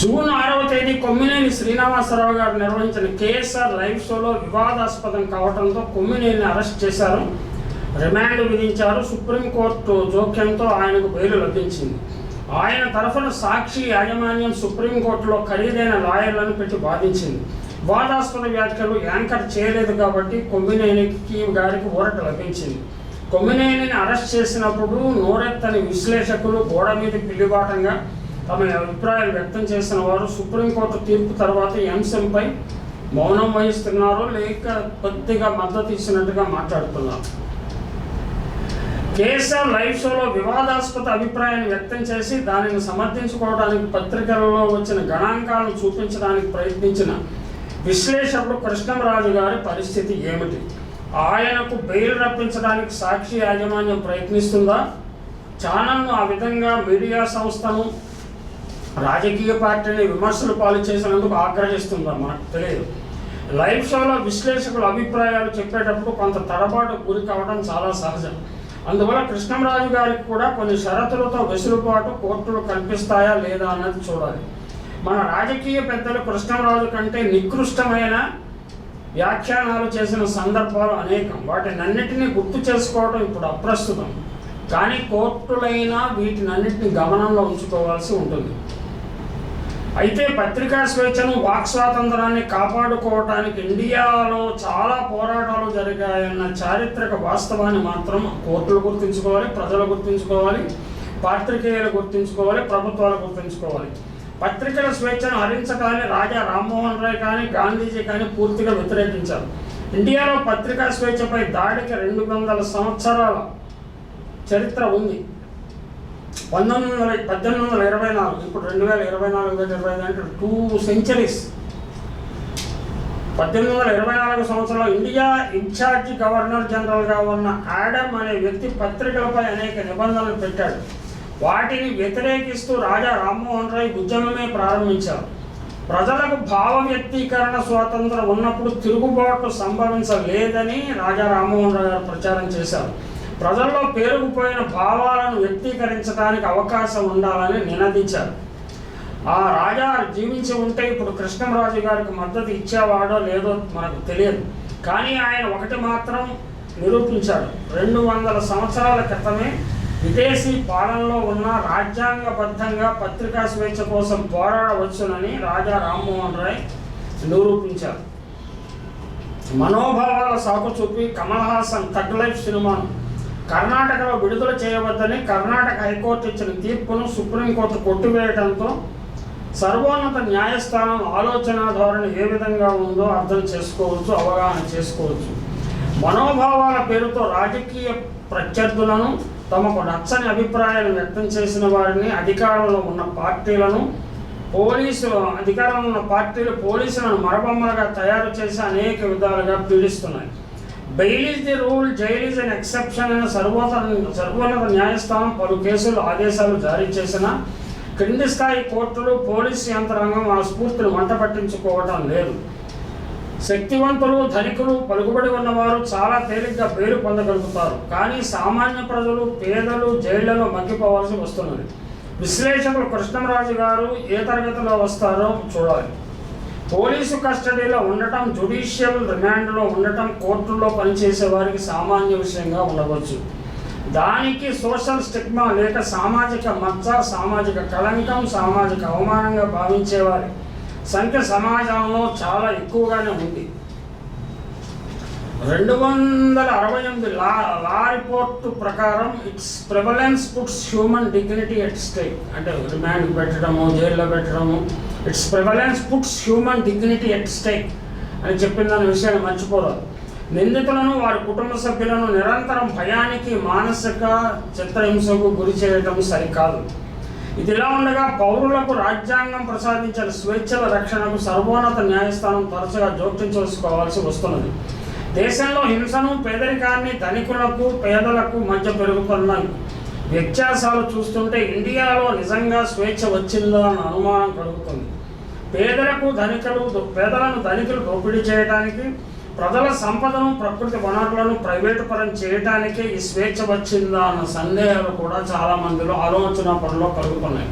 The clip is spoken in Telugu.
జూన్ ఆరవ తేదీ కొమ్మినేని శ్రీనివాసరావు గారు నిర్వహించిన కేఎస్ఆర్ లైవ్ షోలో వివాదాస్పదం కావడంతో కొమ్మినేని అరెస్ట్ చేశారు. రిమాండ్ విధించారు. సుప్రీంకోర్టు జోక్యంతో ఆయనకు బెయిల్ లభించింది. ఆయన తరఫున సాక్షి యాజమాన్యం సుప్రీంకోర్టులో ఖరీదైన లాయర్లను పెట్టి బాధించింది వివాదాస్పద వ్యాఖ్యలు యాంకర్ చేయలేదు కాబట్టి కొమ్మినేనికి గారికి ఊరట లభించింది. కొమ్మినేనిని అరెస్ట్ చేసినప్పుడు నోరెత్తని విశ్లేషకులు గోడ మీద పిల్లిబాటంగా తమ అభిప్రాయాలు వ్యక్తం చేసిన వారు సుప్రీంకోర్టు తీర్పు తర్వాత ఈ అంశంపై మౌనం వహిస్తున్నారు లేక కొద్దిగా మద్దతు ఇచ్చినట్టుగా మాట్లాడుతున్నారు. కేసీఆర్ లైవ్ షోలో వివాదాస్పద అభిప్రాయాన్ని వ్యక్తం చేసి దానిని సమర్థించుకోవడానికి పత్రికలలో వచ్చిన గణాంకాలను చూపించడానికి ప్రయత్నించిన విశ్లేషకుడు కృష్ణంరాజు గారి పరిస్థితి ఏమిటి? ఆయనకు బెయిల్ రప్పించడానికి సాక్షి యాజమాన్యం ప్రయత్నిస్తుందా? ఛానల్ను ఆ విధంగా మీడియా సంస్థను రాజకీయ పార్టీని విమర్శలు పాలు చేసినందుకు ఆగ్రహిస్తుందా మనకు తెలియదు. లైవ్ షోలో విశ్లేషకుల అభిప్రాయాలు చెప్పేటప్పుడు కొంత తడబాటు గురి కావడం చాలా సహజం. అందువల్ల కృష్ణంరాజు గారికి కూడా కొన్ని షరతులతో వెసులుబాటు కోర్టులు కల్పిస్తాయా లేదా అన్నది చూడాలి. మన రాజకీయ పెద్దలు కృష్ణంరాజు కంటే నికృష్టమైన వ్యాఖ్యానాలు చేసిన సందర్భాలు అనేకం. వాటినన్నిటినీ గుర్తు చేసుకోవడం ఇప్పుడు అప్రస్తుతం. కానీ కోర్టులైనా వీటినన్నిటిని గమనంలో ఉంచుకోవాల్సి ఉంటుంది. అయితే పత్రికా స్వేచ్ఛను వాక్ స్వాతంత్రాన్ని కాపాడుకోవటానికి ఇండియాలో చాలా పోరాటాలు జరిగాయన్న చారిత్రక వాస్తవాన్ని మాత్రం కోర్టులు గుర్తుంచుకోవాలి ప్రజలు గుర్తుంచుకోవాలి పాత్రికేయులు గుర్తుంచుకోవాలి ప్రభుత్వాలు గుర్తుంచుకోవాలి. పత్రికల స్వేచ్ఛను హరించడాన్ని రాజా రామ్మోహన్ రాయ్ కానీ గాంధీజీ కానీ పూర్తిగా వ్యతిరేకించారు. ఇండియాలో పత్రికా స్వేచ్ఛపై దాడికి రెండు వందల సంవత్సరాల చరిత్ర ఉంది. పంతొమ్మిది వందల పద్దెనిమిది వందల ఇరవై నాలుగు ఇప్పుడు రెండు వేల ఇరవై నాలుగు వేల ఇరవై నాలుగు అంటే టూ సెంచరీస్ పద్దెనిమిది వందల ఇరవై నాలుగు సంవత్సరంలో ఇండియా ఇన్ఛార్జి గవర్నర్ జనరల్గా ఉన్న ఆడమ్ అనే వ్యక్తి పత్రికలపై అనేక నిబంధనలు పెట్టాడు. వాటిని వ్యతిరేకిస్తూ రాజా రామ్మోహన్ రాయ్ ఉద్యమమే ప్రారంభించారు. ప్రజలకు భావ వ్యక్తీకరణ స్వాతంత్రం ఉన్నప్పుడు తిరుగుబాటు సంభవించలేదని రాజా రామ్మోహన్ రాయ్ గారు ప్రచారం చేశారు. ప్రజల్లో పేరుకుపోయిన భావాలను వ్యక్తీకరించడానికి అవకాశం ఉండాలని నినదించారు. ఆ రాజా జీవించి ఉంటే ఇప్పుడు కృష్ణరాజు గారికి మద్దతు ఇచ్చేవాడో లేదో మనకు తెలియదు. కానీ ఆయన ఒకటి మాత్రం నిరూపించాడు. రెండు వందల సంవత్సరాల క్రితమే విదేశీ పాలనలో ఉన్న రాజ్యాంగబద్ధంగా పత్రికా స్వేచ్ఛ కోసం పోరాడవచ్చునని రాజా రామ్మోహన్ రాయ్ నిరూపించారు. మనోభావాల సాకు చూపి కమల్ హాసన్ థగ్ లైఫ్ సినిమాను కర్ణాటకలో విడుదల చేయవద్దని కర్ణాటక హైకోర్టు ఇచ్చిన తీర్పును సుప్రీంకోర్టు కొట్టివేయడంతో సర్వోన్నత న్యాయస్థానం ఆలోచన ధోరణి ఏ విధంగా ఉందో అర్థం చేసుకోవచ్చు అవగాహన చేసుకోవచ్చు. మనోభావాల పేరుతో రాజకీయ ప్రత్యర్థులను తమకు నచ్చని అభిప్రాయాలు వ్యక్తం చేసిన వారిని అధికారంలో ఉన్న పార్టీలను పోలీసు అధికారంలో ఉన్న పార్టీలు పోలీసులను మరబొమ్మలుగా తయారు చేసి అనేక విధాలుగా పీడిస్తున్నాయి. Bail is the rule jail is an exception అనే సర్వోన్నత సర్వోన్నత న్యాయస్థానం పలు కేసులు ఆదేశాలు జారీ చేసిన క్రింది స్థాయి కోర్టులు పోలీసు యంత్రాంగం ఆ స్ఫూర్తిని వంట పట్టించుకోవటం లేదు. శక్తివంతులు ధనికులు పలుకుబడి ఉన్నవారు చాలా తేలిగ్గా పేరు పొందగలుగుతారు. కానీ సామాన్య ప్రజలు పేదలు జైళ్ళలో మగ్గిపోవాల్సి వస్తున్నది. విశ్లేషకులు కృష్ణరాజు గారు ఏ తరగతిలో వస్తారో చూడాలి. పోలీసు కస్టడీలో ఉండటం జుడిషియల్ రిమాండ్లో ఉండటం కోర్టుల్లో పనిచేసే వారికి సామాన్య విషయంగా ఉండవచ్చు. దానికి సోషల్ స్టిగ్మా లేక సామాజిక మచ్చ సామాజిక కళంకం సామాజిక అవమానంగా భావించేవారి సంఖ్య సమాజంలో చాలా ఎక్కువగానే ఉంది. రెండు వందల అరవై ఎనిమిది లా లా రిపోర్టు ప్రకారం its prevalence puts human dignity at stake అంటే రిమాండ్ పెట్టడము జైల్లో పెట్టడము. Its prevalence puts human dignity at stake అని చెప్పిన దాని విషయాన్ని మర్చిపోరాదు. నిందితులను వారి కుటుంబ సభ్యులను నిరంతరం భయానికి మానసిక చిత్రహింసకు గురి చేయడం సరికాదు. ఇదిలా ఉండగా పౌరులకు రాజ్యాంగం ప్రసాదించిన స్వేచ్ఛల రక్షణకు సర్వోన్నత న్యాయస్థానం తరచుగా జోక్యం చేసుకోవాల్సి వస్తున్నది. దేశంలో హింసను పేదరికాన్ని ధనికులకు పేదలకు మధ్య పెరుగుతున్న వ్యత్యాసాలు చూస్తుంటే ఇండియాలో నిజంగా స్వేచ్ఛ వచ్చిందా అన్న అనుమానం కలుగుతుంది. పేదలకు ధనికులు పేదలను ధనికులు దోపిడీ చేయడానికి ప్రజల సంపదను ప్రకృతి వనరులను ప్రైవేటు పరం చేయటానికే ఈ స్వేచ్ఛ వచ్చిందా అన్న సందేహాలు కూడా చాలా మందిలో ఆలోచన పనిలో కలుగుతున్నాయి.